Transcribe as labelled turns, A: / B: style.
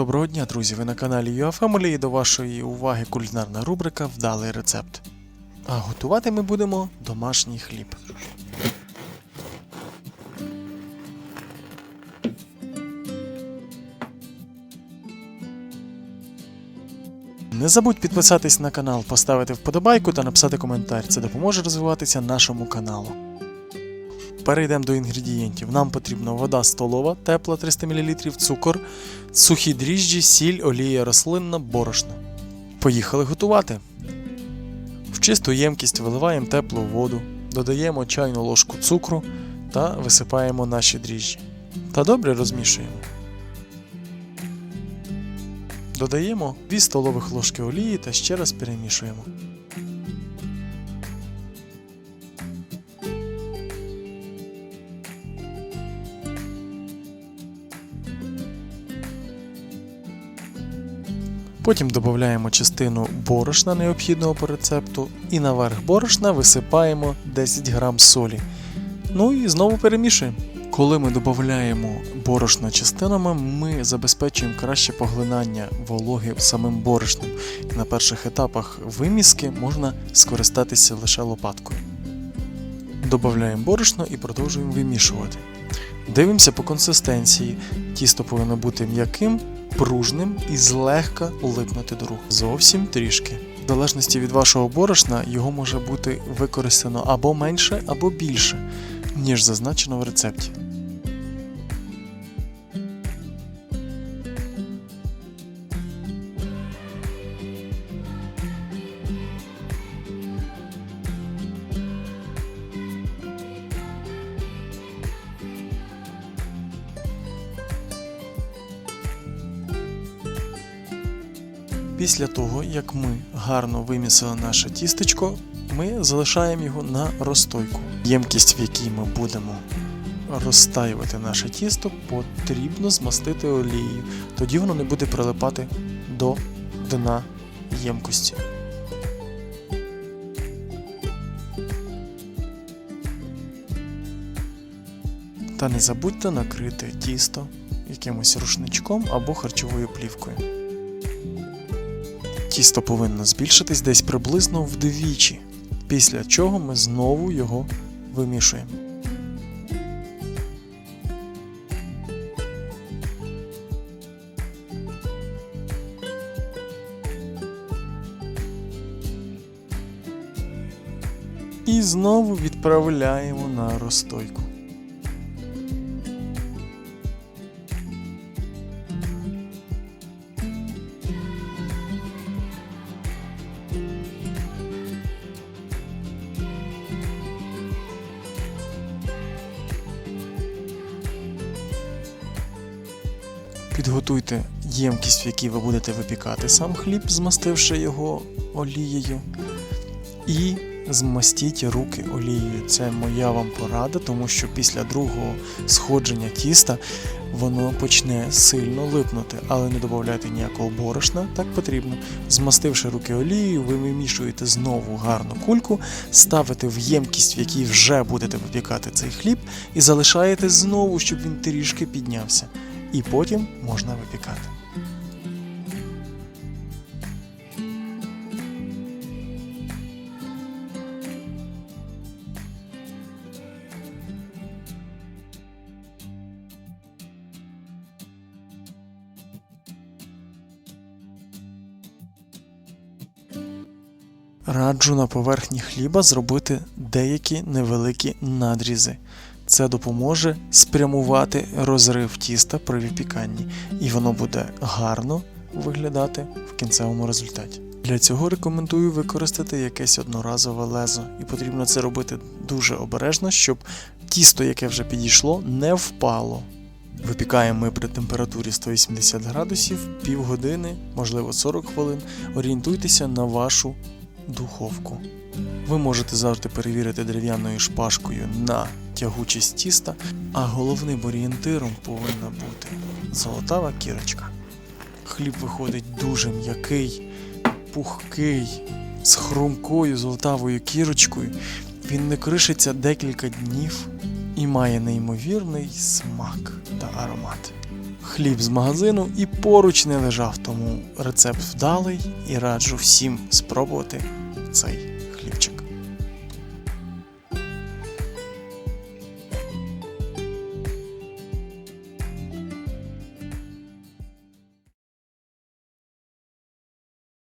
A: Доброго дня, друзі! Ви на каналі UAFamily і до вашої уваги кулінарна рубрика Вдалий рецепт. А готувати ми будемо домашній хліб. Не забудь підписатись на канал, поставити вподобайку та написати коментар. Це допоможе розвиватися нашому каналу. Перейдемо до інгредієнтів. Нам потрібна вода столова, тепла 300 мл, цукор, сухі дріжджі, сіль, олія рослинна, борошно. Поїхали готувати. В чисту ємкість виливаємо теплу воду, додаємо чайну ложку цукру та висипаємо наші дріжджі. Та добре розмішуємо. Додаємо 2 столових ложки олії та ще раз перемішуємо. Потім додаємо частину борошна необхідного по рецепту і наверх борошна висипаємо 10 грам солі. Ну і знову перемішуємо. Коли ми додаємо борошна частинами, ми забезпечуємо краще поглинання вологи самим борошном. І на перших етапах виміски можна скористатися лише лопаткою. Додаємо борошно і продовжуємо вимішувати. Дивимося по консистенції. Тісто повинно бути м'яким, пружним і злегка липнути до рук. Зовсім трішки. В залежності від вашого борошна його може бути використано або менше, або більше, ніж зазначено в рецепті. Після того, як ми гарно вимісили наше тістечко, ми залишаємо його на розстойку. Ємкість, в якій ми будемо розстаювати наше тісто, потрібно змастити олією. Тоді воно не буде прилипати до дна ємкості. Та не забудьте накрити тісто якимось рушничком або харчовою плівкою. Тісто повинно збільшитись десь приблизно вдвічі, після чого ми знову його вимішуємо. І знову відправляємо на розстойку. Підготуйте ємкість, в якій ви будете випікати сам хліб, змастивши його олією. І змастіть руки олією. Це моя вам порада, тому що після другого сходження тіста воно почне сильно липнути, але не додавайте ніякого борошна, так потрібно. Змастивши руки олією, ви вимішуєте знову гарну кульку, ставите в ємкість, в якій вже будете випікати цей хліб, і залишаєте знову, щоб він трішки піднявся і потім можна випікати. Раджу на поверхні хліба зробити деякі невеликі надрізи. Це допоможе спрямувати розрив тіста при випіканні, і воно буде гарно виглядати в кінцевому результаті. Для цього рекомендую використати якесь одноразове лезо, і потрібно це робити дуже обережно, щоб тісто, яке вже підійшло, не впало. Випікаємо ми при температурі 180 градусів півгодини, можливо 40 хвилин. Орієнтуйтеся на вашу духовку. Ви можете завжди перевірити дерев'яною шпажкою на тягучість тіста, а головним орієнтиром повинна бути золотава кірочка. Хліб виходить дуже м'який, пухкий, з хрумкою золотавою кірочкою. Він не кришиться декілька днів і має неймовірний смак та аромат. хліб з магазину і поруч не лежав, тому рецепт вдалий і раджу всім спробувати цей хлібчик.